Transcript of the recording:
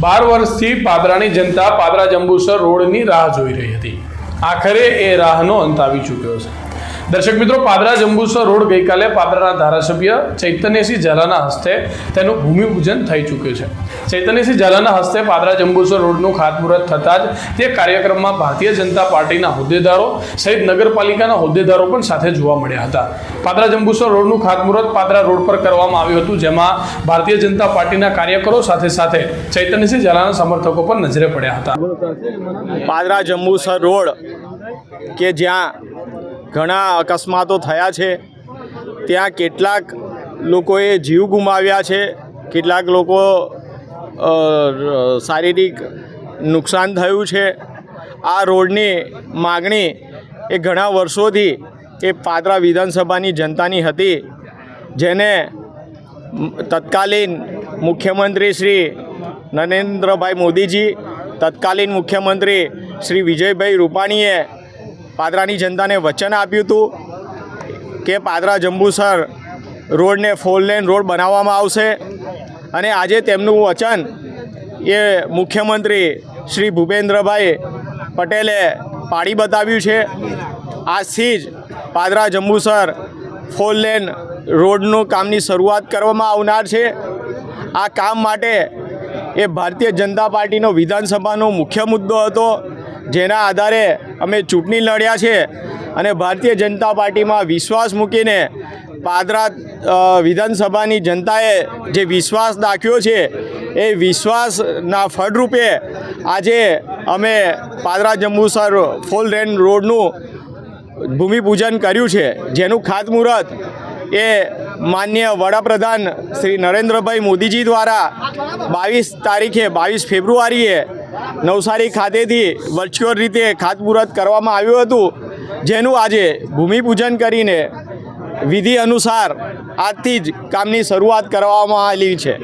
બાર વર્ષથી પાદરાની જનતા પાદરા જંબુસર રોડની રાહ જોઈ રહી હતી. આખરે એ રાહનો અંત આવી ચૂક્યો છે. દર્શક મિત્રો, પાદરા જંબુસર રોડ ગઈકાલે પાદરાના ધારાસભ્ય ચૈતન્યસિંહ ઝાલાના હસ્તે તેનું ભૂમિપૂજન થઈ ચૂક્યું છે. ચૈતન્યસિંહ ઝાલાના હસ્તે પાદરા જંબુસર રોડનું ખાતમુહૂર્ત થતાં જ તે કાર્યક્રમમાં ભારતીય જનતા પાર્ટીના હોદ્દેદારો સહિત નગરપાલિકાના હોદ્દેદારો પણ સાથે જોવા મળ્યા હતા. પાદરા જંબુસર રોડનું ખાતમુહૂર્ત પાદરા રોડ પર કરવામાં આવ્યું હતું, જેમાં ભારતીય જનતા પાર્ટીના કાર્યકરો સાથે સાથે ચૈતન્યસિંહ ઝાલાના સમર્થકો પણ નજરે પડ્યા હતા. પાદરા જંબુસર રોડ કે જ્યાં ઘણા અકસ્માતો થયા છે. ત્યાં કેટલાક લોકોએ જીવ ગુમાવ્યા છે. કેટલાક લોકો શારીરિક નુકસાન થયું છે. આ રોડની માગણી એ ઘણા વર્ષોથી એ પાદરા વિધાનસભાની જનતાની હતી, જેને તત્કાલીન મુખ્યમંત્રી શ્રી નરેન્દ્રભાઈ મોદીજી, તત્કાલીન મુખ્યમંત્રી શ્રી વિજયભાઈ રૂપાણીએ પાદરાની જનતાને વચન આપ્યું હતું કે પાદરા જંબુસર રોડને ફોર લેન રોડ બનાવવામાં આવશે. અને આજે તેમનું વચન એ મુખ્યમંત્રી શ્રી ભૂપેન્દ્રભાઈ પટેલે પાડી બતાવ્યું છે. આજથી જ પાદરા જંબુસર ફોર લેન રોડનું કામની શરૂઆત કરવામાં આવનાર છે. આ કામ માટે એ ભારતીય જનતા પાર્ટીનો વિધાનસભાનો મુખ્ય મુદ્દો હતો. જેના આધારે અમે ચૂંટણી લડ્યા છે અને ભારતીય જનતા પાર્ટીમાં વિશ્વાસ મૂકીને પાદરા વિધાનસભાની જનતાએ જે વિશ્વાસ દાખ્યો છે, એ વિશ્વાસના ફળરૂપે આજે અમે પાદરા જંબુસર ફોલ રેન રોડનું ભૂમિપૂજન કર્યું છે. જેનું ખાતમુહૂર્ત એ માન્ય વડાપ્રધાન શ્રી નરેન્દ્રભાઈ મોદીજી દ્વારા બાવીસ તારીખે બાવીસ ફેબ્રુઆરીએ નવસારી ખાતેથી વર્ચ્યુઅલ રીતે ખાતમુહૂર્ત કરવામાં આવ્યું હતું, જેનું આજે ભૂમિપૂજન કરીને વિધિ અનુસાર આજથી જ કામની શરૂઆત કરવામાં આવેલી છે.